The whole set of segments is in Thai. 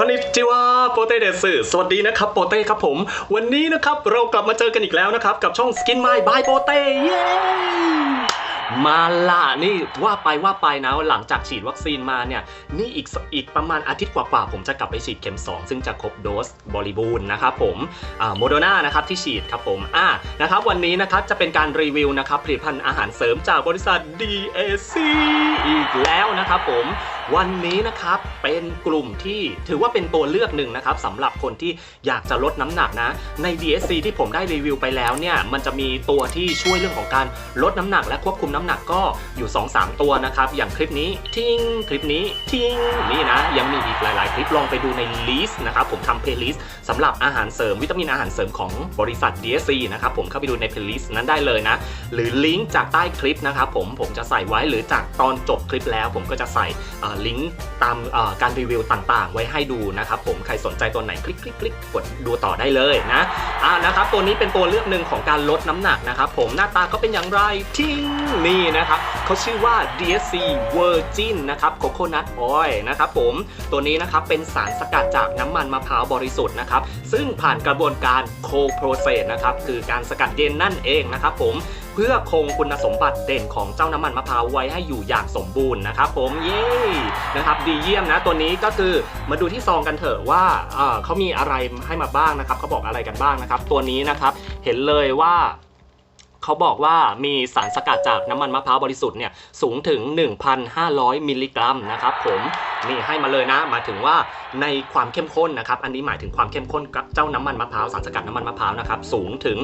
คอนิจิวาโปเต้เดสึสวัสดีนะครับโปเต้ครับผม วันนี้นะครับเรากลับมาเจอกันอีกแล้วนะครับ กับช่อง Skin My by โปเต้เย้มาล่ะนี่ว่าไปว่าไปนะหลังจากฉีดวัคซีนมาเนี่ยนี่อีกอีกประมาณอาทิตย์กว่าๆผมจะกลับไปฉีดเข็ม 2 ซึ่งจะครบโดสบริบูรณ์นะครับผมโมโดนานะครับที่ฉีดครับผมอ่านะครับวันนี้นะครับจะเป็นการรีวิวนะครับผลิตภัณฑ์อาหารเสริมจากบริษัท DAC อีกแล้วนะครับผม วันนี้นะครับเป็นกลุ่มที่ถือว่าเป็นตัวเลือกหนึ่งนะครับสำหรับคนที่อยากจะลดน้ำหนักนะ ใน DSC ที่ผมได้รีวิวไปแล้วเนี่ยมันจะมีตัวที่ช่วยเรื่องของการลดน้ำหนัก และควบคุมน้ำหนักก็อยู่ 2-3 ตัวนะครับอย่างคลิปนี้ทิ้งคลิปนี้ทิ้งนี่นะยังมีอีกหลาย ๆ คลิปลองไปดูในลิสต์นะครับผมทำเพลย์ลิสต์สำหรับอาหารเสริมวิตามินอาหารเสริมของบริษัท DSC นะครับผมเข้าไปดูในเพลย์ลิสต์นั้นได้เลยนะหรือลิงก์จากใต้คลิปนะครับผมผมจะใส่ไว้หรือจากตอนจบคลิปแล้ว ผมก็จะใส่ลิงก์ตามการรีวิวต่างๆ ไว้ให้ดูนะครับผมใครสนใจตัวไหนคลิกคลิกคลิกกดดูต่อได้เลยนะอ่านะครับตัวนี้เป็นตัวเลือกหนึ่งของการลดน้ำหนักนะครับผมหน้าตาก็เป็นอย่างไรทิ้งนี่นะครับเขาชื่อว่า DSC Virgin นะครับ Coconut Oil นะครับผมตัวนี้นะครับเป็นสารสกัดจากน้ำมันมะพร้าวบริสุทธิ์นะครับซึ่งผ่านกระบวนการ Co-process นะครับคือการสกัดเย็นนั่นเองนะครับผม พื่อคงคุณสมบัติเด่นของเจ้าน้ำมันมะพร้าวไว้ให้อยู่อย่างสมบูรณ์นะครับผมเย้นะครับดีเยี่ยมนะตัวนี้ก็คือมาดูที่ซองกันเถอะว่าเอ่อเขามีอะไรให้มาบ้างนะครับเขาบอกอะไรกันบ้างนะครับ ตัวนี้นะครับเห็นเลยว่า เขาบอกว่ามีสารสกัดจากน้ำมันมะพร้าวบริสุทธิ์เนี่ยสูงถึง 1,500 มิลลิกรัมนะครับผมนี่ให้มาเลยนะมาถึงว่าในความเข้มข้นนะครับอันนี้หมายถึงความเข้มข้นกับเจ้าน้ำมันมะพร้าวสารสกัดน้ำมันมะพร้าวนะครับสูงถึง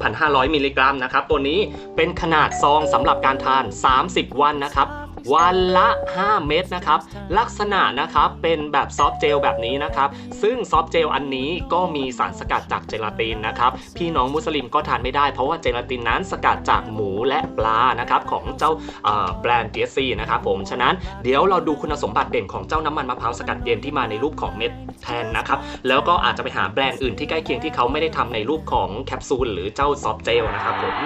1,500 มิลลิกรัมนะครับตัวนี้เป็นขนาดซองสำหรับการทาน 30 วันนะครับ วันละ 5 เม็ดนะครับ ลักษณะนะครับเป็นแบบซอฟต์เจลแบบนี้นะครับ ซึ่งซอฟต์เจลอันนี้ก็มีสารสกัดจากเจลาตินนะครับ พี่น้องมุสลิมก็ทานไม่ได้เพราะว่าเจลาตินนั้นสกัดจากหมูและปลานะครับของเจ้าเอ่อแบรนด์เ s ซีนะครับผม ฉะนั้นเดี๋ยวเราดูคุณสมบัติเด่นของเจ้าน้ำมันมะพร้าวสกัดเย็นที่มาในรูปของเม็ดแทนนะครับ แล้วก็อาจจะไปหาแบรนด์อื่นที่ใกล้เคียงที่เขาไม่ได้ทำในรูปของแคปซูลหรือเจ้าซอฟต์เจลนะครับผม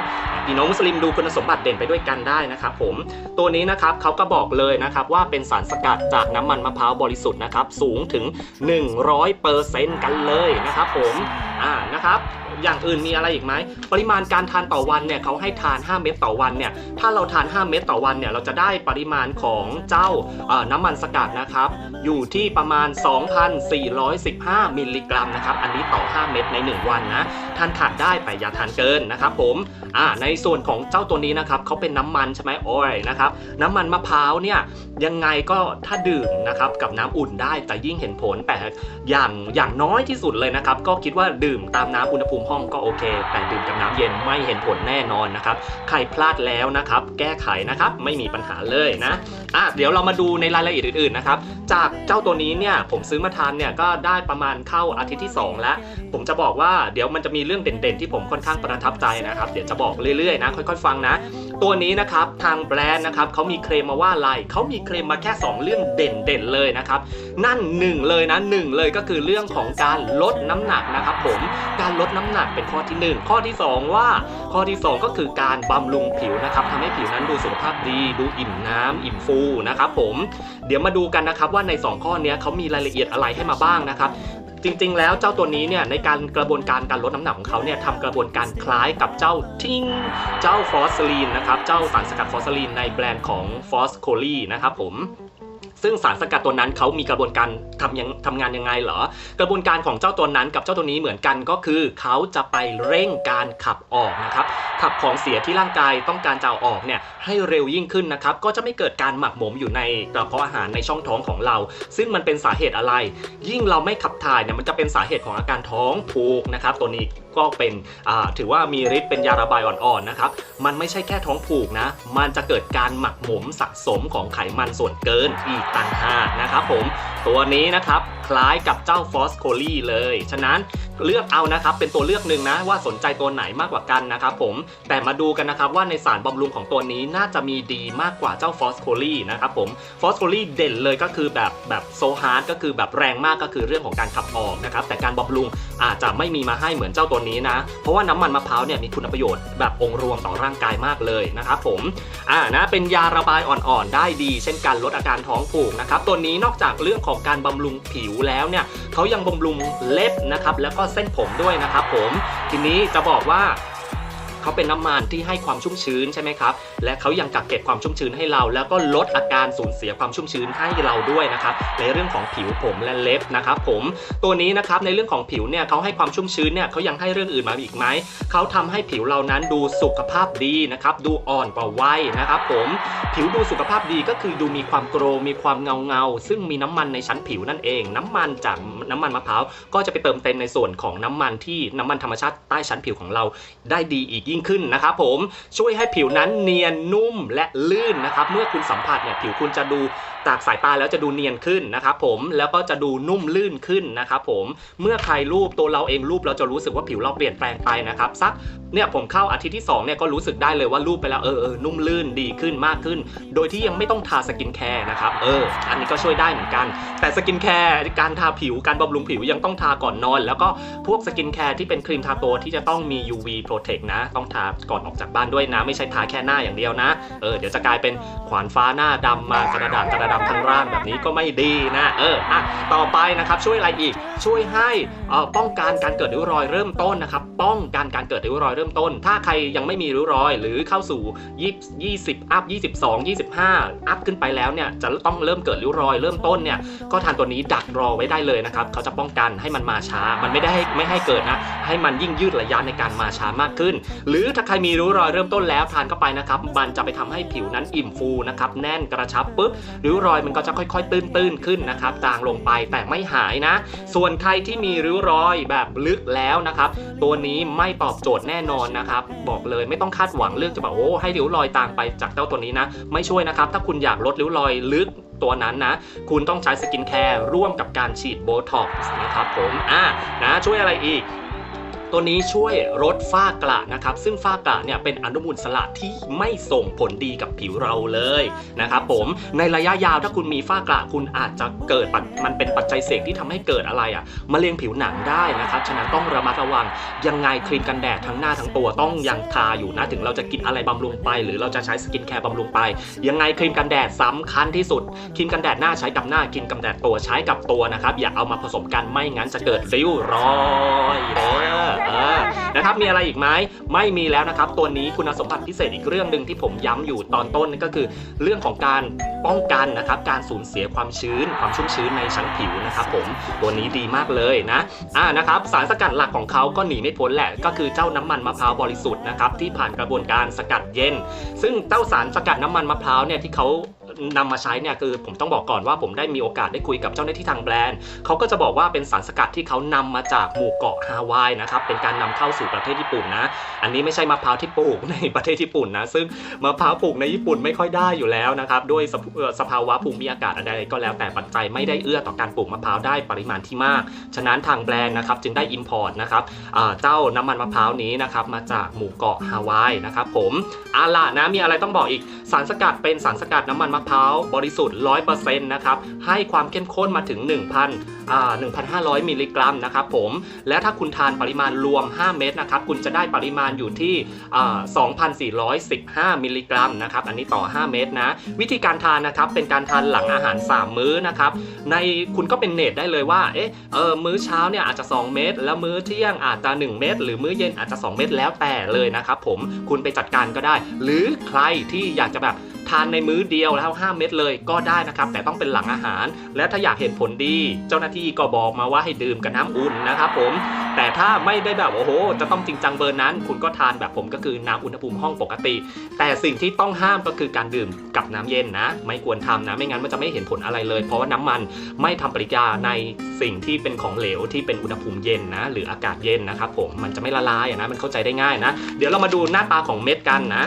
พี่น้องมุสลิมดูคุณสมบัติเด่นไปด้วยกันได้นะครับผม ตัวนี้นะครับเขาก็บอกเลยนะครับว่าเป็นสารสกัดจากน้ำมันมะพร้าวบริสุทธิ์นะครับสูงถึง 100%กันเลยนะครับผมอ่านะครับ อย่างอื่นมีอะไรอีกไหมปริมาณการทานต่อวันเนี่ยเขาให้ทาน 5 เม็ดต่อวันเนี่ยถ้าเราทาน 5 เม็ดต่อวันเนี่ยเราจะได้ปริมาณของเจ้าเอ่อน้ำมันสกัดนะครับ อยู่ที่ประมาณ 2,415 มิลลิกรัมนะครับอันนี้ต่อ 5 เม็ดใน 1 วันนะทานขาดได้แต่อย่าทานเกินนะครับผมอ่าในส่วนของเจ้าตัวนี้นะครับเขาเป็นน้ำมันใช่ไหมโออยนะครับน้ำมันมะพร้าวเนี่ยยังไงก็ถ้าดื่มนะครับกับน้ำอุ่นได้แต่ยิ่งเห็นผลแต่อย่างอย่างน้อยที่สุดเลยนะครับก็คิดว่าดื่มตามน้ำอุณหภูมิห้องก็โอเค แต่ดื่มกับน้ำเย็นไม่เห็นผลแน่นอนนะครับ ใครพลาดแล้วนะครับ แก้ไขนะครับไม่มีปัญหาเลยนะอะเดี๋ยวเรามาดูในรายละเอียดอื่นๆนะครับ จากเจ้าตัวนี้เนี่ยผมซื้อมาทานเนี่ยก็ได้ประมาณเข้าอาทิตย์ที่ 2 แล้ว ผมจะบอกว่าเดี๋ยวมันจะมีเรื่องเด่นๆ ที่ผมค่อนข้างประทับใจนะครับ เดี๋ยวจะบอกเรื่อยๆนะค่อยๆฟังนะ ตัวนี้นะครับทางแบรนด์นะครับเขามีเคลมมาว่าอะไรเขามีเคลมมาแค่ 2 เรื่องเด่นๆเลยนะครับ นั่นหนึ่งเลยนะหนึ่งเลยก็คือเรื่องของการลดน้ำหนักนะครับผมการลดน้ำหนักเป็นข้อที่หนึ่งข้อที่สองว่า ข้อที่ 2 ก็คือการบำรุงผิวนะครับทำให้ผิวนั้นดูสุขภาพดีดูอิ่มน้ำอิ่มฟูนะครับผมเดี๋ยวมาดูกันนะครับว่าใน 2 ข้อเนี้ยเขามีรายละเอียดอะไรให้มาบ้างนะครับจริงๆ แล้วเจ้าตัวนี้เนี่ยในการกระบวนการการลดน้ำหนักของเขาเนี่ยทำกระบวนการคล้ายกับเจ้าทิ้งเจ้าฟอสลีนนะครับเจ้าสารสกัดฟอสลีนในแบรนด์ของฟอสโคลีนะครับผม ซึ่งสารสกัดตัวนั้นเขามีกระบวนการทำยังทำงานยังไงเหรอ กระบวนการของเจ้าตัวนั้นกับเจ้าตัวนี้เหมือนกันก็คือเขาจะไปเร่งการขับออกนะครับ ขับของเสียที่ร่างกายต้องการจะเอาออกเนี่ยให้เร็วยิ่งขึ้นนะครับก็จะไม่เกิดการหมักหมมอยู่ในกระเพาะอาหารในช่องท้องของเรา ซึ่งมันเป็นสาเหตุอะไร ยิ่งเราไม่ขับถ่ายเนี่ยมันจะเป็นสาเหตุของอาการท้องผูกนะครับตัวนี้ก็เป็นถือว่ามีฤทธิ์เป็นยาระบายอ่อนๆนะครับ มันไม่ใช่แค่ท้องผูกนะ มันจะเกิดการหมักหมมสะสมของไขมันส่วนเกินอีกต่างหากนะครับผม ตัวนี้นะครับคล้ายกับเจ้าฟอสโคลี่เลย ฉะนั้นเลือกเอานะครับเป็นตัวเลือกหนึ่งนะว่าสนใจตัวไหนมากกว่ากันนะครับผมแต่มาดูกันนะครับว่าในสารบำรุงของตัวนี้น่าจะมีดีมากกว่าเจ้าฟอสโคลี่นะครับผมฟอสโคลี่เด่นเลยก็คือแบบแบบโซฮาร์ดก็คือแบบแรงมากก็คือเรื่องของการขับออกนะครับแต่การบำรุง อาจจะไม่มีมาให้เหมือนเจ้าตัวนี้นะ เพราะว่าน้ำมันมะพร้าวเนี่ยมีคุณประโยชน์แบบองค์รวมต่อร่างกายมากเลยนะครับผมอ่านะเป็นยาระบายอ่อนๆ ได้ดี เช่นการลดอาการท้องผูกนะครับตัวนี้นอกจากเรื่องของของการบำรุงผิวแล้วเนี่ยเขายังบำรุงเล็บนะครับแล้วก็เส้นผมด้วยนะครับผมทีนี้จะบอกว่าเขาเป็นน้ำมันที่ให้ความชุ่มชื้นใช่ไหมครับ และเขายังกักเก็บความชุ่มชื้นให้เรา แล้วก็ลดอาการสูญเสียความชุ่มชื้นให้เราด้วยนะครับในเรื่องของผิวผมและเล็บนะครับผมตัวนี้นะครับในเรื่องของผิวเนี่ยเขาให้ความชุ่มชื้นเนี่ยเขายังให้เรื่องอื่นมาอีกไหมเขาทำให้ผิวเรานั้นดูสุขภาพดีนะครับดูอ่อนกว่าวัยนะครับผมผิวดูสุขภาพดีก็คือดูมีความโกรมีความเงาเงาซึ่งมีน้ำมันในชั้นผิวนั่นเอง น้ำมันจากน้ำมันมะพร้าวก็จะไปเติมเต็มในส่วนของน้ำมันที่น้ำมันธรรมชาติใต้ชั้นผิวของเราได้ดีอีกยิ่งขึ้นนะครับผมช่วยให้ผิวนั้นเนียนนุ่มและลื่นนะครับ เมื่อคุณสัมผัสเนี่ยผิวคุณจะดูจากสายตาแล้วจะดูเนียนขึ้นนะครับผมแล้วก็จะดูนุ่มลื่นขึ้นนะครับผมเมื่อใครรูปตัวเราเองรูปเราจะรู้สึกว่าผิวเราเปลี่ยนแปลงไปนะครับสักเนี่ยผมเข้าอาทิตย์ที่2เนี่ยก็รู้สึกได้เลยว่ารูปไปแล้วเออเออนุ่มลื่นดีขึ้นมากขึ้น โดยที่ยังไม่ต้องทาสกินแคร์นะครับเอออันนี้ก็ช่วยได้เหมือนกัน แต่สกินแคร์การทาผิวการบำรุงผิวยังต้องทาก่อนนอน แล้วก็พวกสกินแคร์ที่เป็นครีมทาตัวที่จะต้องมี UV Protect นะ ต้องทาก่อนออกจากบ้านด้วยนะ ไม่ใช่ทาแค่หน้าอย่างเดียวนะเออเดี๋ยวจะกลายเป็นขวานฟ้าหน้าดำมากระดาษกระดำทั้งร่างแบบนี้ก็ไม่ดีนะเอออะต่อไปนะครับช่วยอะไรอีกช่วยให้ป้องกันการเกิดริ้วรอยเริ่มต้นนะครับป้องกันการเกิดริ้วรอยเริ่มต้น ถ้าใครยังไม่มีริ้วรอย หรือเข้าสู่20 20 อัพ 22 25 อัพขึ้นไปแล้วเนี่ยจะต้องเริ่มเกิดริ้วรอยเริ่มต้นเนี่ยก็ทานตัวนี้ดักรอไว้ได้เลยนะครับเขาจะป้องกันให้มันมาช้า มันไม่ได้ไม่ให้เกิดนะให้มันยิ่งยืดระยะในการมาช้ามากขึ้น หรือถ้าใครมีริ้วรอยเริ่มต้นแล้วทานเข้าไปนะครับมันจะไปทำให้ผิวนั้นอิ่มฟูนะครับแน่นกระชับปุ๊บริ้วรอยมันก็จะค่อย ๆ ตื้นๆขึ้นนะครับจางลงไปแต่ไม่หายนะ ส่วนใครที่มีริ้วรอยแบบลึกแล้วนะครับ ตัวนี้ไม่ตอบโจทย์แน่นอนนะครับ บอกเลยไม่ต้องคาดหวังเรื่องจะแบบโอ้ให้ริ้วรอยต่างไปจากเจ้าตัวนี้นะ ไม่ช่วยนะครับ ถ้าคุณอยากลดริ้วรอยลึกตัวนั้นนะ คุณต้องใช้สกินแคร์ร่วมกับการฉีดโบท็อกซ์นะครับผมอ่านะช่วยอะไรอีก ตัวนี้ช่วยลดฝ้ากระนะครับ ซึ่งฝ้ากระเนี่ยเป็นอนุมูลสระที่ไม่ส่งผลดีกับผิวเราเลยนะครับผมในระยะยาวถ้าคุณมีฝ้ากระคุณอาจจะเกิดมันเป็นปัจจัยเสี่ยงที่ทำให้เกิดอะไรอะ่ะมะเร็งผิวหนังได้นะครับฉะนั้นต้องระมัดระวังยังไงครีมกันแดดทั้งหน้าทั้งตัวต้องยังทาอยู่นะถึงเราจะกินอะไรบำรุงไป หรือเราจะใช้สกินแคร์บำรุงไป ยังไงครีมกันแดดสำคัญที่สุดครีมกันแดดหน้าใช้กับหน้าครีมกันแดดตัวใช้กับตัวนะครับอย่าเอามาผสมกันไม่งั้นจะเกิดริ้วรอยเออออนะครับมีอะไรอีกไหมไม่มีแล้วนะครับ ตัวนี้คุณสมบัติพิเศษอีกเรื่องหนึ่งที่ผมย้ำอยู่ตอนต้นนั่นก็คือ เรื่องของการป้องกันนะครับ การสูญเสียความชื้น ความชุ่มชื้นในชั้นผิวนะครับ ผมตัวนี้ดีมากเลยนะอ่านะครับ สารสกัดหลักของเขาก็หนีไม่พ้นแหละ ก็คือเจ้าน้ำมันมะพร้าวบริสุทธิ์นะครับที่ผ่านกระบวนการสกัดเย็น ซึ่งเจ้าสารสกัดน้ำมันมะพร้าวเนี่ยที่เขา นำมาใช้เนี่ยคือผมต้องบอกก่อนว่าผมได้มีโอกาสได้คุยกับเจ้าหน้าที่ทางแบรนด์เขาก็จะบอกว่าเป็นสารสกัดที่เขานำมาจากหมู่เกาะฮาวายนะครับเป็นการนำเข้าสู่ประเทศญี่ปุ่นนะ อันนี้ไม่ใช่มะพร้าวที่ปลูกในประเทศญี่ปุ่นนะซึ่งมะพร้าวปลูกในญี่ปุ่นไม่ค่อยได้อยู่แล้วนะครับด้วยสภเอ่อสภาวะภูมิอากาศอะไรก็แล้วแต่ปัจจัยไม่ได้เอื้อต่อการปลูกมะพร้าวได้ปริมาณที่มาก ฉะนั้นทางแบรนด์นะครับจึงได้อิมพอร์ตนะครับเจ้าน้ำมันมะพร้าวนี้นะครับมาจากหมู่เกาะฮาวายนะครับผมอาล่ะนะมีอะไรต้องบอกอีกสารสกัดเป็นสารสกัดน้ำมันมะพร้าวบริสุทธิ์ 100%นะครับ ให้ความเข้มข้นมาถึง 1,000อ่า1,500 มิลลิกรัมนะครับผม และถ้าคุณทานปริมาณรวม 5 เม็ดนะครับ คุณจะได้ปริมาณอยู่ที่อ่า2,415 มิลลิกรัมนะครับ อันนี้ต่อ 5 เม็ดนะ วิธีการทานนะครับ เป็นการทานหลังอาหาร 3 มื้อนะครับ ในคุณก็เป็นเนตได้เลยว่า เอ๊ะ เออ มื้อเช้าเนี่ยอาจจะ 2 เม็ด แล้วมื้อเที่ยงอาจจะ 1 เม็ด หรือมื้อเย็นอาจจะ 2 เม็ด แล้วแต่เลยนะครับผม คุณไปจัดการก็ได้ หรือใครที่อยากจะแบบ ทานในมื้อเดียวแล้ว 5 เม็ดเลยก็ได้นะครับ แต่ต้องเป็นหลังอาหาร และถ้าอยากเห็นผลดี เจ้าหน้าที่ก็บอกมาว่าให้ดื่มกับน้ำอุ่นนะครับผมแต่ถ้าไม่ได้แบบโอ้โห จะต้องจริงจังเบอร์นั้น คุณก็ทานแบบผมก็คือน้ำอุณหภูมิห้องปกติ แต่สิ่งที่ต้องห้ามก็คือการดื่มกับน้ำเย็นนะ ไม่ควรทำนะไม่งั้นมันจะไม่เห็นผลอะไรเลย เพราะว่าน้ำมันไม่ทำปฏิกิริยาในสิ่งที่เป็นของเหลวที่เป็นอุณหภูมิเย็นนะ หรืออากาศเย็นนะครับผมมันจะไม่ละลายนะมันเข้าใจได้ง่ายนะ เดี๋ยวเรามาดูหน้าตาของเม็ดกันนะ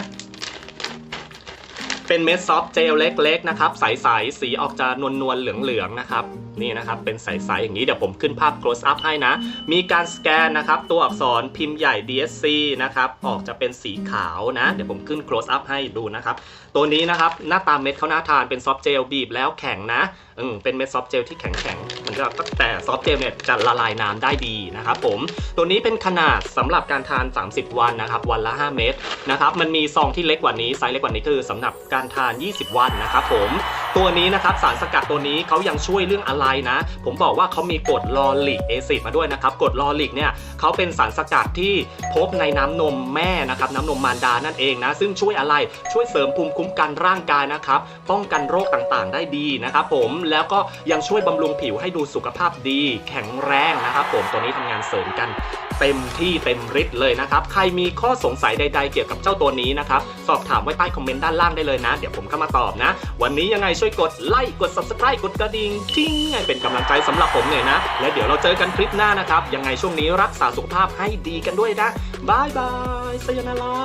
เป็นเม็ดซอฟต์เจลเล็กๆนะครับ ใสๆ สีออกจะนวลๆ เหลืองๆ นะครับ นี่นะครับเป็นใสๆอย่างนี้เดี๋ยวผมขึ้นภาพ close up ให้นะ มีการสแกนนะครับตัวอักษรพิมพ์ใหญ่ DSC นะครับออกจะเป็นสีขาวนะ เดี๋ยวผมขึ้น close up ให้ดูนะครับ ตัวนี้นะครับหน้าตาเม็ดเขาน่าทานเป็นซอฟต์เจลบีบแล้วแข็งนะอืมเป็นเม็ดซอฟต์เจลที่แข็งแข็งมันก็แต่ซอฟต์เจลเนี่ยจะละลายน้ำได้ดีนะครับผมตัวนี้เป็นขนาดสำหรับการทาน 30 วันนะครับวันละ 5 เม็ดนะครับมันมีซองที่เล็กกว่านี้ไซส์เล็กกว่านี้คือสำหรับการทาน 20 วันนะครับผมตัวนี้นะครับสารสกัดตัวนี้เขายังช่วยเรื่องอะไรนะ ผมบอกว่าเขามีกรดลอลิกเอซิดมาด้วยนะครับกรดลอลิกเนี่ยเขาเป็นสารสกัดที่พบในน้ำนมแม่นะครับน้ำนมมารดานั่นเองนะ ซึ่งช่วยอะไรช่วยเสริมภูมิคุ้มกันร่างกายนะครับ ป้องกันโรคต่างๆ ได้ดีนะครับผมแล้วก็ยังช่วยบำรุงผิวให้ดูสุขภาพดี แข็งแรงนะครับผมตัวนี้ทำงานเสริมกันเต็มที่เต็มฤทธิ์เลยนะครับ ใครมีข้อสงสัยใด ๆ เกี่ยวกับเจ้าตัวนี้นะครับ สอบถามไว้ใต้คอมเมนต์ด้านล่างได้เลยนะ เดี๋ยวผมเข้ามาตอบนะ วันนี้ยังไงช่วยกดไลค์กด subscribe กดกระดิ่งทิ้งให้เป็นกำลังใจสำหรับผมหน่อยนะ และเดี๋ยวเราเจอกันคลิปหน้านะครับ ยังไงช่วงนี้รักษาสุขภาพให้ดีกันด้วยนะบายบายสยนารา